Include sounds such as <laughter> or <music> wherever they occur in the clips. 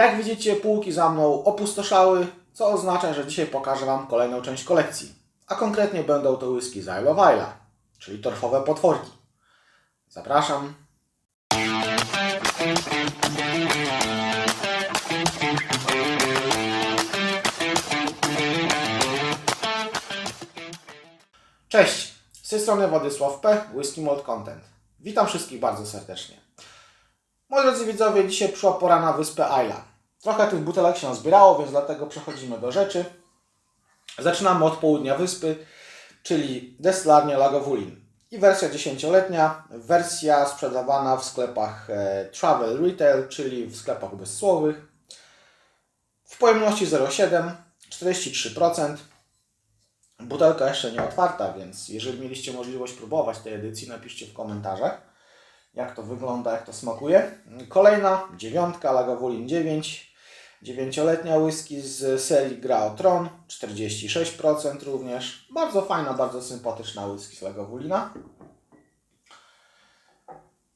Jak widzicie, półki za mną opustoszały, co oznacza, że dzisiaj pokażę Wam kolejną część kolekcji. A konkretnie będą to whisky z Isle of Isla, czyli torfowe potworki. Zapraszam. Cześć, z tej strony Władysław P. Whisky Malt Content. Witam wszystkich bardzo serdecznie. Moi drodzy widzowie, dzisiaj przyszła pora na wyspę Isla. Trochę tych butelek się zbierało, więc dlatego przechodzimy do rzeczy. Zaczynamy od południa wyspy, czyli destylarnia Lagavulin. I wersja 10-letnia, wersja sprzedawana w sklepach e, Travel Retail, czyli w sklepach bezsłowych. W pojemności 0,7, 43%. Butelka jeszcze nie otwarta, więc jeżeli mieliście możliwość próbować tej edycji, napiszcie w komentarzach, jak to wygląda, jak to smakuje. Kolejna, dziewiątka, Lagavulin 9, dziewięcioletnia whisky z serii Grao Tron, 46% również. Bardzo fajna, bardzo sympatyczna whisky z Lagavulina.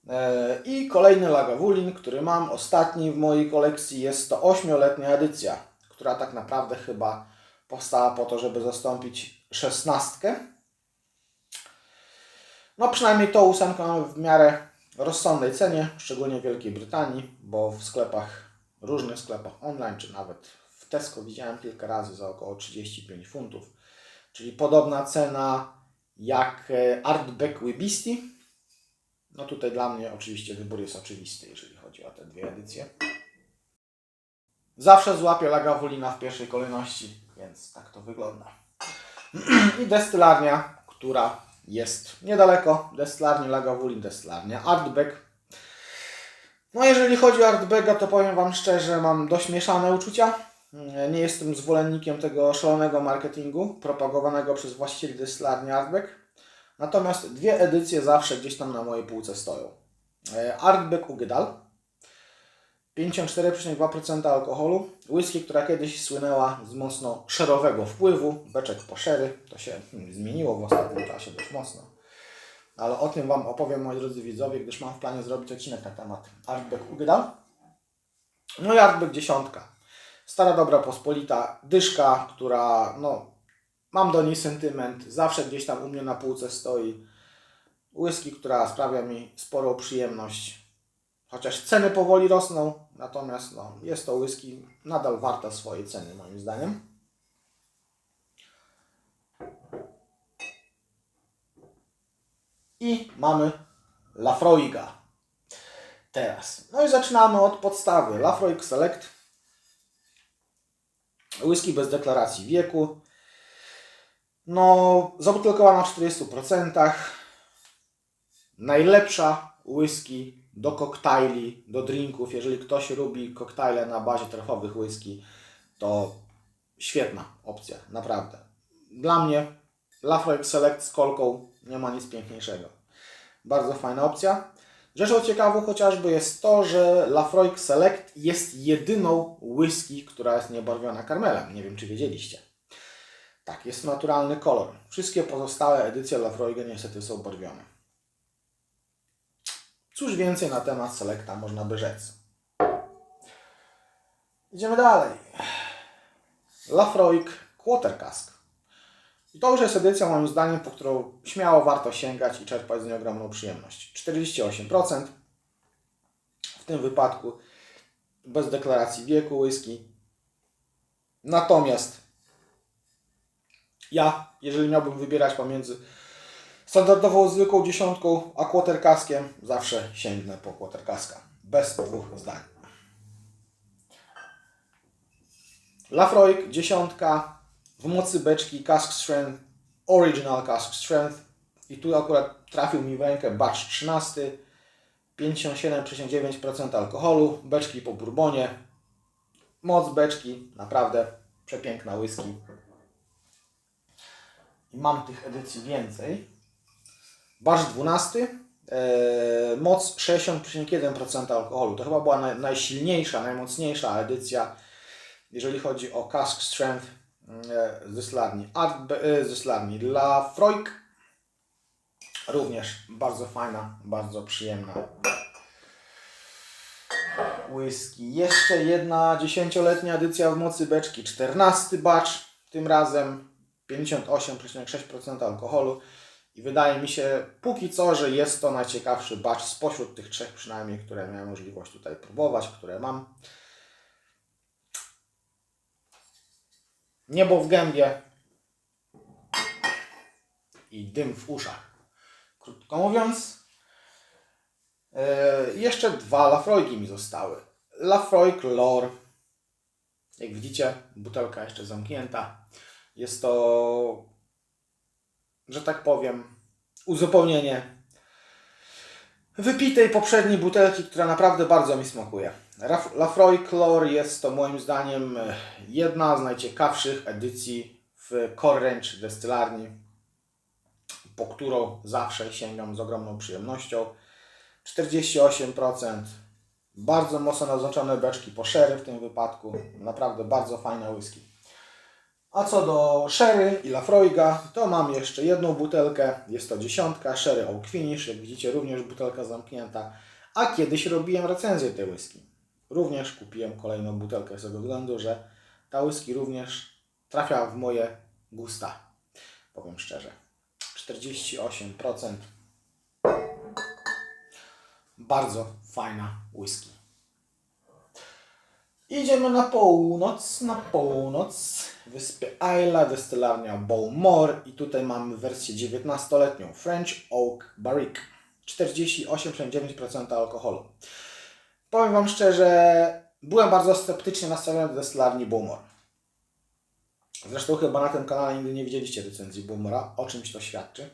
E, I kolejny Lagavulin, który mam, ostatni w mojej kolekcji, jest to 8-letnia edycja, która tak naprawdę chyba powstała po to, żeby zastąpić szesnastkę. No przynajmniej tą ósemkę w miarę rozsądnej cenie, szczególnie w Wielkiej Brytanii, bo w sklepach, różnych sklepach online, czy nawet w Tesco widziałem kilka razy za około 35 funtów. Czyli podobna cena jak e, Artback Wibisty. No tutaj dla mnie oczywiście wybór jest oczywisty, jeżeli chodzi o te dwie edycje. Zawsze złapię Lagavulina w pierwszej kolejności, więc tak to wygląda. <clears throat> I destylarnia, która jest niedaleko. Destylarnia Lagavulin, destylarnia Artback. No jeżeli chodzi o Artbacka, to powiem Wam szczerze, mam dość mieszane uczucia. Nie jestem zwolennikiem tego szalonego marketingu propagowanego przez właścicieli destylarni Artback. Natomiast dwie edycje zawsze gdzieś tam na mojej półce stoją. E, Artback Ugedal 54,2% alkoholu. Whisky, która kiedyś słynęła z mocno szerowego wpływu. Beczek po szery. To się hmm, zmieniło w ostatnim czasie dość mocno. Ale o tym Wam opowiem, moi drodzy widzowie, gdyż mam w planie zrobić odcinek na temat Artback Ugedal. No i Artback dziesiątka. Stara, dobra, pospolita dyszka, która, no, mam do niej sentyment. Zawsze gdzieś tam u mnie na półce stoi. Whisky, która sprawia mi sporą przyjemność. Chociaż ceny powoli rosną, natomiast no, jest to whisky nadal warta swojej ceny, moim zdaniem. I mamy Lafroiga. Teraz. No i zaczynamy od podstawy. Lafroig Select. Whisky bez deklaracji wieku. No, zabutelkowana na 40%. Najlepsza whisky do koktajli, do drinków. Jeżeli ktoś lubi koktajle na bazie trafowych whisky, to świetna opcja, naprawdę. Dla mnie Lafroig Select z kolką nie ma nic piękniejszego. Bardzo fajna opcja. Rzeczą ciekawą chociażby jest to, że Lafroig Select jest jedyną whisky, która jest niebarwiona karmelem. Nie wiem, czy wiedzieliście. Tak, jest naturalny kolor. Wszystkie pozostałe edycje Lafroiga niestety są barwione. Cóż więcej na temat Selecta można by rzec. Idziemy dalej. Lafroig Quarter Cask. I to już jest edycja moim zdaniem, po którą śmiało warto sięgać i czerpać z niej ogromną przyjemność. 48%. W tym wypadku bez deklaracji wieku whisky. Natomiast ja, jeżeli miałbym wybierać pomiędzy standardową zwykłą dziesiątką, a quarterkaskiem, zawsze sięgnę po quarterkaska. Bez dwóch zdań. Lafroig, dziesiątka, w mocy beczki Cask Strength, Original Cask Strength. I tu akurat trafił mi w rękę batch 13, 57,9% alkoholu, beczki po bourbonie. Moc beczki, naprawdę przepiękna whisky. I mam tych edycji więcej. Batch 12, e, moc 60,1% alkoholu. To chyba była naj, najsilniejsza, najmocniejsza edycja, jeżeli chodzi o Cask Strength e, z destylarni, Art, e, z destylarni Lafroig. Również bardzo fajna, bardzo przyjemna. whisky. Jeszcze jedna dziesięcioletnia edycja w mocy beczki. 14 batch, tym razem 58,6% alkoholu. I wydaje mi się póki co, że jest to najciekawszy batch spośród tych trzech przynajmniej, które miałem możliwość tutaj próbować, które mam. Niebo w gębie i dym w uszach. Krótko mówiąc, e, jeszcze dwa Lafroyki mi zostały. Lafroy Lore. Jak widzicie, butelka jeszcze zamknięta. Jest to, że tak powiem, uzupełnienie wypitej poprzedniej butelki, która naprawdę bardzo mi smakuje. Lafroy Clore jest to moim zdaniem e, jedna z najciekawszych edycji w Core Range destylarni, po którą zawsze sięgam z ogromną przyjemnością. 48%, bardzo mocno naznaczone beczki po sherry w tym wypadku, naprawdę bardzo fajne whisky. A co do Sherry i Lafroiga, to mam jeszcze jedną butelkę. Jest to dziesiątka, Sherry Oak Finish. Jak widzicie, również butelka zamknięta. A kiedyś robiłem recenzję tej whisky. Również kupiłem kolejną butelkę z tego względu, że ta whisky również trafia w moje gusta. Powiem szczerze. 48%. Bardzo fajna whisky. Idziemy na północ, na północ. Wyspy Isla, destylarnia Bowmore i tutaj mamy wersję 19-letnią French Oak Barrique. 48,9% alkoholu. Powiem Wam szczerze, byłem bardzo sceptycznie nastawiony do destylarni Bowmore. Zresztą chyba na tym kanale nigdy nie widzieliście recenzji Boomera, o czymś to świadczy.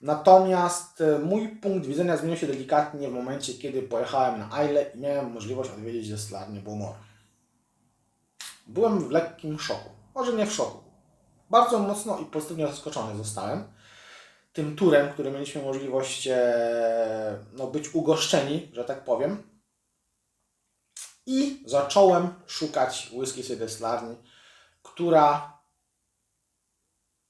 Natomiast e, mój punkt widzenia zmienił się delikatnie w momencie, kiedy pojechałem na Isle i miałem możliwość odwiedzić destylarnię Bowmore. Byłem w lekkim szoku. Może nie w szoku. Bardzo mocno i pozytywnie zaskoczony zostałem tym turem, który mieliśmy możliwość e, no, być ugoszczeni, że tak powiem. I zacząłem szukać whisky z tej destylarni, która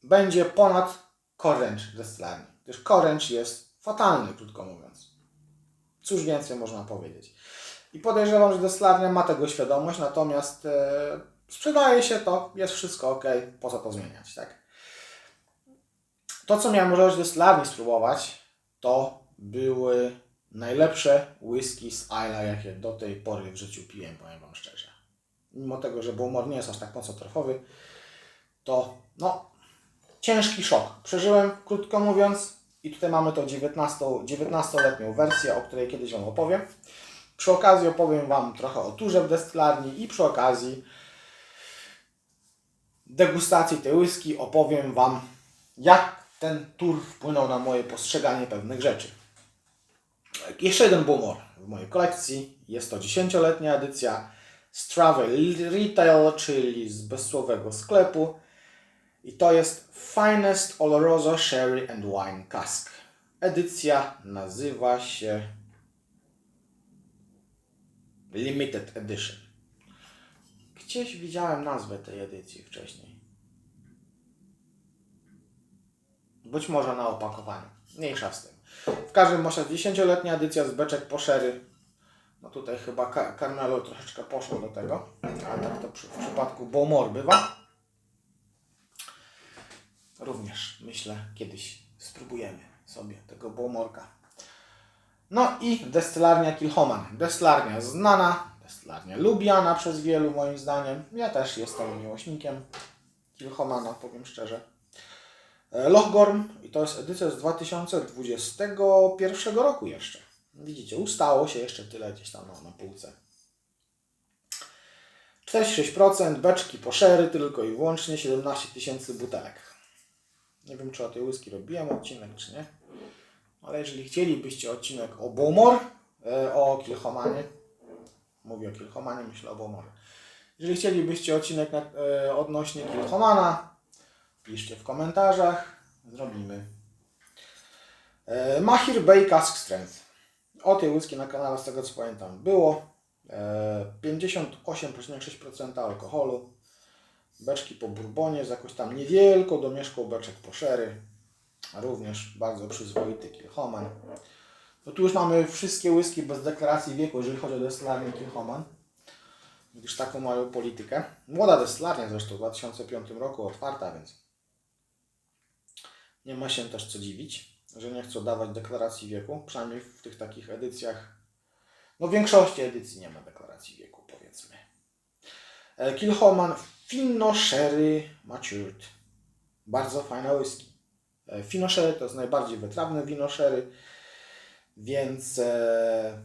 będzie ponad Corange destylarni. Gdyż Corange jest fatalny, krótko mówiąc. Cóż więcej można powiedzieć. I podejrzewam, że destylarnia ma tego świadomość, natomiast e, sprzedaje się to, jest wszystko ok, po co to zmieniać, tak? To, co miałem możliwość destylarni spróbować, to były najlepsze whisky z Isla, jakie do tej pory w życiu piłem, powiem Wam szczerze. Mimo tego, że Bowmore nie jest aż tak mocno torfowy, to no, ciężki szok. Przeżyłem, krótko mówiąc, i tutaj mamy tą 19, 19-letnią wersję, o której kiedyś Wam opowiem. Przy okazji opowiem Wam trochę o turze w destylarni i przy okazji degustacji tej whisky opowiem Wam, jak ten tur wpłynął na moje postrzeganie pewnych rzeczy. Jeszcze jeden Bowmore w mojej kolekcji. Jest to 10-letnia edycja z Travel Retail, czyli z bezsłowego sklepu. I to jest Finest Oloroso Sherry and Wine Cask. Edycja nazywa się Limited Edition. Gdzieś widziałem nazwę tej edycji wcześniej. Być może na opakowaniu. Mniejsza z tym. W każdym razie 10-letnia edycja z beczek po sherry. No tutaj chyba Carmelo troszeczkę poszło do tego, ale tak to przy, w przypadku Bowmore bywa. Również myślę kiedyś spróbujemy sobie tego Bowmorka. No i destylarnia Kilhoman. Destylarnia znana, destylarnia lubiana przez wielu moim zdaniem. Ja też jestem miłośnikiem Kilhomana, powiem szczerze. E, Lochgorn i to jest edycja z 2021 roku jeszcze. Widzicie, ustało się jeszcze tyle gdzieś tam na, na półce. 46% beczki po sherry tylko i wyłącznie 17 tysięcy butelek. Nie wiem, czy o tej whisky robiłem odcinek, czy nie. Ale jeżeli chcielibyście odcinek o Bowmore, e, o Kilhomanie, mówię o Kilhomanie, myślę o Bowmore. Jeżeli chcielibyście odcinek na, e, odnośnie Kilhomana, piszcie w komentarzach, zrobimy. E, Mahir Bay Cask Strength. O tej whisky na kanale, z tego co pamiętam, było. E, 58,6% alkoholu. Beczki po bourbonie z jakąś tam niewielką domieszką beczek po sherry. Również bardzo przyzwoity Kilhoman. No tu już mamy wszystkie whisky bez deklaracji wieku, jeżeli chodzi o destylarnię Kilchoman. Gdyż taką mają politykę. Młoda destylarnia zresztą w 2005 roku otwarta, więc nie ma się też co dziwić, że nie chcą dawać deklaracji wieku. Przynajmniej w tych takich edycjach. No w większości edycji nie ma deklaracji wieku, powiedzmy. E, Kilchoman Finno Sherry Matured. Bardzo fajna whisky. E, Fino Sherry to jest najbardziej wytrawne wino sherry, więc e,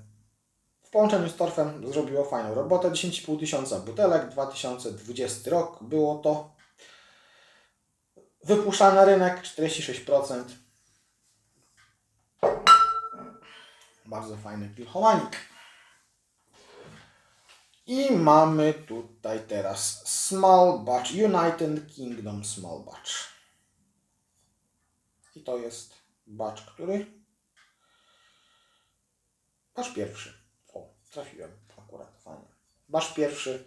w połączeniu z torfem zrobiło fajną robotę. 10,5 tysiąca butelek, 2020 rok było to. Wypuszczane na rynek 46%. Bardzo fajny pilchomanik. I mamy tutaj teraz Small Batch, United Kingdom Small Batch. I to jest batch, który? Batch pierwszy. O, trafiłem akurat, fajnie. Batch pierwszy.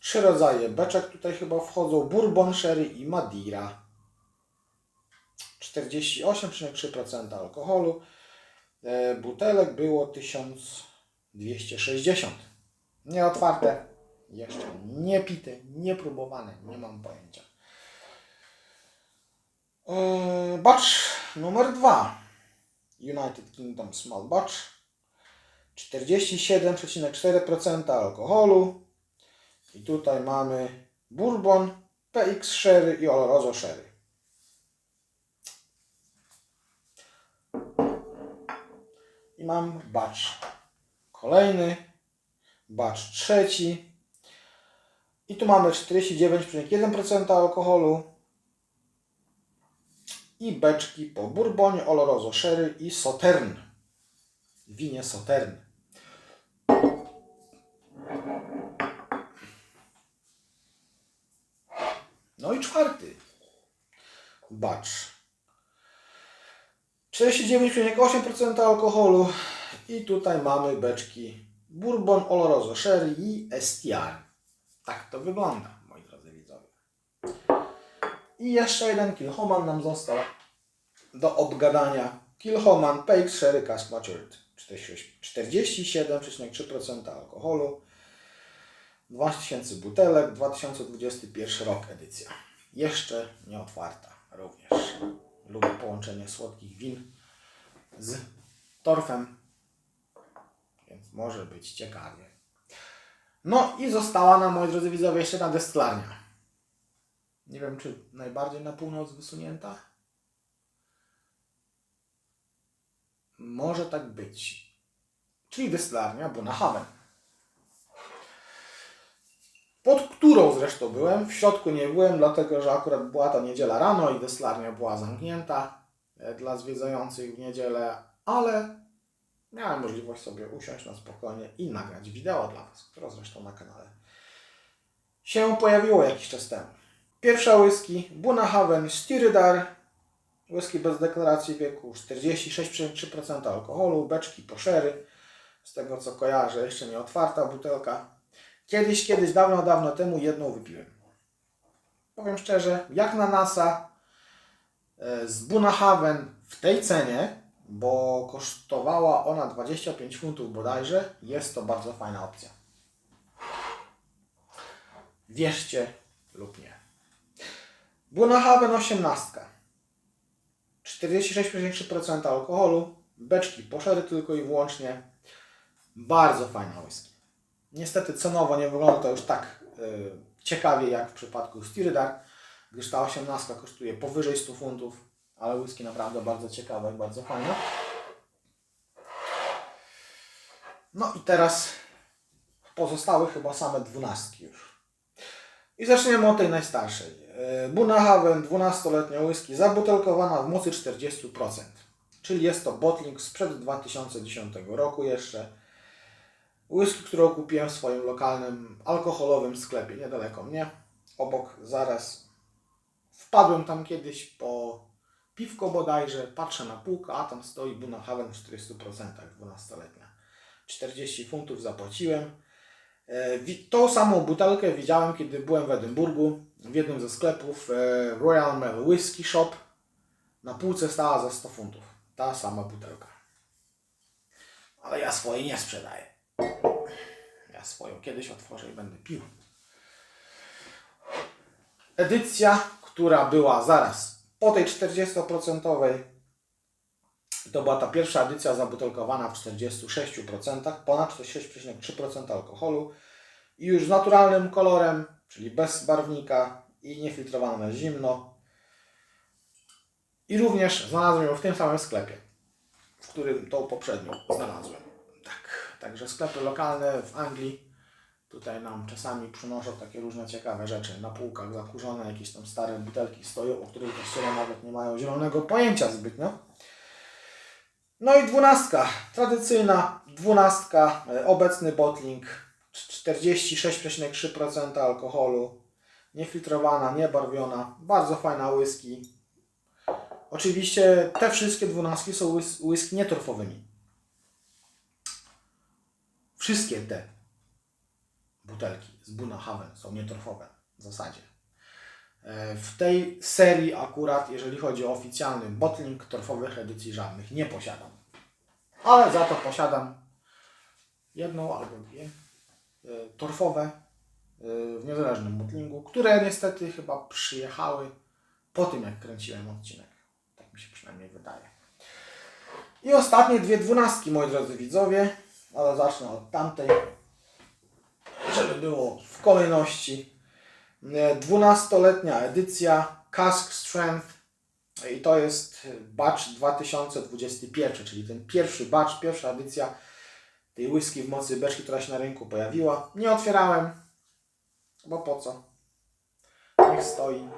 Trzy rodzaje beczek tutaj chyba wchodzą. Bourbon, Sherry i Madeira. 48,3% alkoholu. E, butelek było 1260. Nieotwarte. Jeszcze nie pite, nie próbowane. Nie mam pojęcia. Eee, Batch numer 2. United Kingdom Small Batch. 47,4% alkoholu. I tutaj mamy Bourbon, PX Sherry i Oloroso Sherry. I mam batch kolejny, batch trzeci. I tu mamy 49,1% alkoholu i beczki po Bourbonie, Oloroso Sherry i Sautern. Winie Sautern. No i czwarty. Batch. 49,8% alkoholu i tutaj mamy beczki Bourbon, Oloroso Sherry i STR. Tak to wygląda, moi drodzy widzowie. I jeszcze jeden Kilhoman nam został do obgadania. Kilhoman PX Sherry Cask Matured. 47,3% alkoholu. 2000 butelek, 2021 rok edycja. Jeszcze nie otwarta również. Lubię połączenie słodkich win z torfem, więc może być ciekawie. No i została nam, moi drodzy widzowie, jeszcze jedna destylarnia. Nie wiem, czy najbardziej na północ wysunięta? Może tak być. Czyli destylarnia Bunahaven. Pod którą zresztą byłem. W środku nie byłem, dlatego że akurat była to niedziela rano i destylarnia była zamknięta e, dla zwiedzających w niedzielę, ale miałem możliwość sobie usiąść na spokojnie i nagrać wideo dla Was, które zresztą na kanale się pojawiło jakiś czas temu. Pierwsza whisky Bunahaven Styridar. Whisky bez deklaracji wieku, 46,3% alkoholu, beczki po sherry. Z tego co kojarzę, jeszcze nie otwarta butelka. Kiedyś, kiedyś, dawno, dawno temu jedną wypiłem. Powiem szczerze, jak na NASA e, z Bunahaven w tej cenie, bo kosztowała ona 25 funtów bodajże, jest to bardzo fajna opcja. Wierzcie lub nie. Bunahaven 18. 46,3% alkoholu. Beczki poszery tylko i wyłącznie. Bardzo fajna whisky. Niestety cenowo nie wygląda to już tak y, ciekawie jak w przypadku Styridar, gdyż ta 18 kosztuje powyżej 100 funtów, ale whisky naprawdę bardzo ciekawa i bardzo fajna. No i teraz pozostałe chyba same dwunastki już. I zaczniemy od tej najstarszej. E, Bunahaven 12-letnia whisky zabutelkowana w mocy 40%. Czyli jest to bottling sprzed 2010 roku jeszcze. Whisky, którą kupiłem w swoim lokalnym alkoholowym sklepie niedaleko mnie. Obok zaraz wpadłem tam kiedyś po piwko bodajże, patrzę na półkę, a tam stoi Bunahaven w 40%, 12-letnia. 40 funtów zapłaciłem. E, Tą samą butelkę widziałem, kiedy byłem w Edynburgu, w jednym ze sklepów e, Royal Mail Whisky Shop. Na półce stała za 100 funtów. Ta sama butelka. Ale ja swojej nie sprzedaję. Ja swoją kiedyś otworzę i będę pił. Edycja, która była zaraz po tej 40%, to była ta pierwsza edycja zabutelkowana w 46%, ponad 46,3% alkoholu i już z naturalnym kolorem, czyli bez barwnika i niefiltrowana na zimno. I również znalazłem ją w tym samym sklepie, w którym tą poprzednią znalazłem. Tak, także sklepy lokalne w Anglii tutaj nam czasami przynoszą takie różne ciekawe rzeczy. Na półkach zakurzone jakieś tam stare butelki stoją, o których właściwie nawet nie mają zielonego pojęcia zbytnio. No i dwunastka, tradycyjna dwunastka, e, obecny bottling, 46,3% alkoholu, niefiltrowana, niebarwiona, bardzo fajna whisky. Oczywiście te wszystkie dwunastki są whis- whisky nietorfowymi. Wszystkie te butelki z Bunahaven są nietorfowe w zasadzie. E, W tej serii akurat, jeżeli chodzi o oficjalny bottling, torfowych edycji żadnych nie posiadam. Ale za to posiadam jedną albo dwie e, torfowe e, w niezależnym bottlingu, które niestety chyba przyjechały po tym, jak kręciłem odcinek. Tak mi się przynajmniej wydaje. I ostatnie dwie dwunastki, moi drodzy widzowie, ale zacznę od tamtej, żeby było w kolejności. E, 12-letnia edycja Cask Strength i to jest batch 2021, czyli ten pierwszy batch, pierwsza edycja tej whisky w mocy beczki, która się na rynku pojawiła. Nie otwierałem, bo po co? Niech stoi.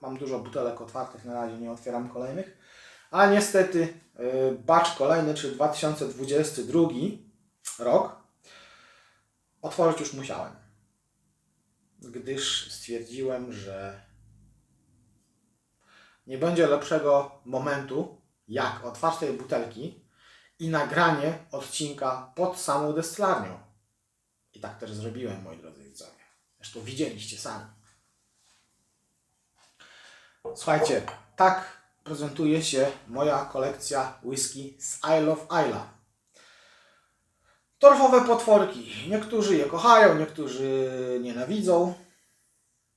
Mam dużo butelek otwartych, na razie nie otwieram kolejnych. A niestety y, batch kolejny, czyli 2022 rok, otworzyć już musiałem. Gdyż stwierdziłem, że nie będzie lepszego momentu jak otwarcie butelki i nagranie odcinka pod samą destylarnią. I tak też zrobiłem, moi drodzy widzowie. Zresztą widzieliście sami. Słuchajcie, tak prezentuje się moja kolekcja whisky z Isle of Isla. Torfowe potworki. Niektórzy je kochają, niektórzy nienawidzą.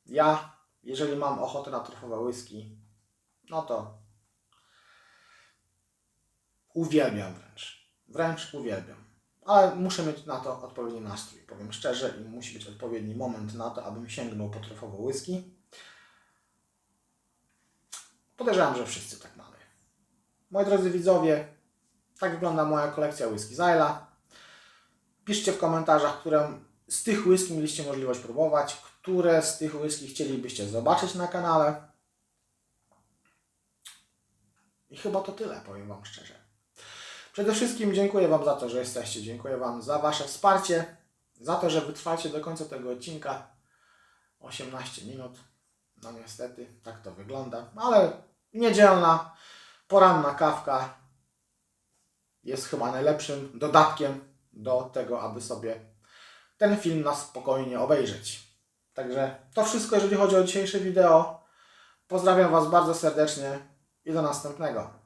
Ja, jeżeli mam ochotę na torfowe whisky, no to uwielbiam wręcz. Wręcz uwielbiam. Ale muszę mieć na to odpowiedni nastrój, powiem szczerze, i musi być odpowiedni moment na to, abym sięgnął po torfowe whisky. Podejrzewam, że wszyscy tak mamy. Moi drodzy widzowie, tak wygląda moja kolekcja whisky Zyla. Piszcie w komentarzach, które z tych whisky mieliście możliwość próbować, które z tych whisky chcielibyście zobaczyć na kanale. I chyba to tyle, powiem Wam szczerze. Przede wszystkim dziękuję Wam za to, że jesteście. Dziękuję Wam za Wasze wsparcie, za to, że wytrwacie do końca tego odcinka. 18 minut. No niestety, tak to wygląda. Ale niedzielna, poranna kawka jest chyba najlepszym dodatkiem do tego, aby sobie ten film na spokojnie obejrzeć. Także to wszystko, jeżeli chodzi o dzisiejsze wideo. Pozdrawiam Was bardzo serdecznie i do następnego.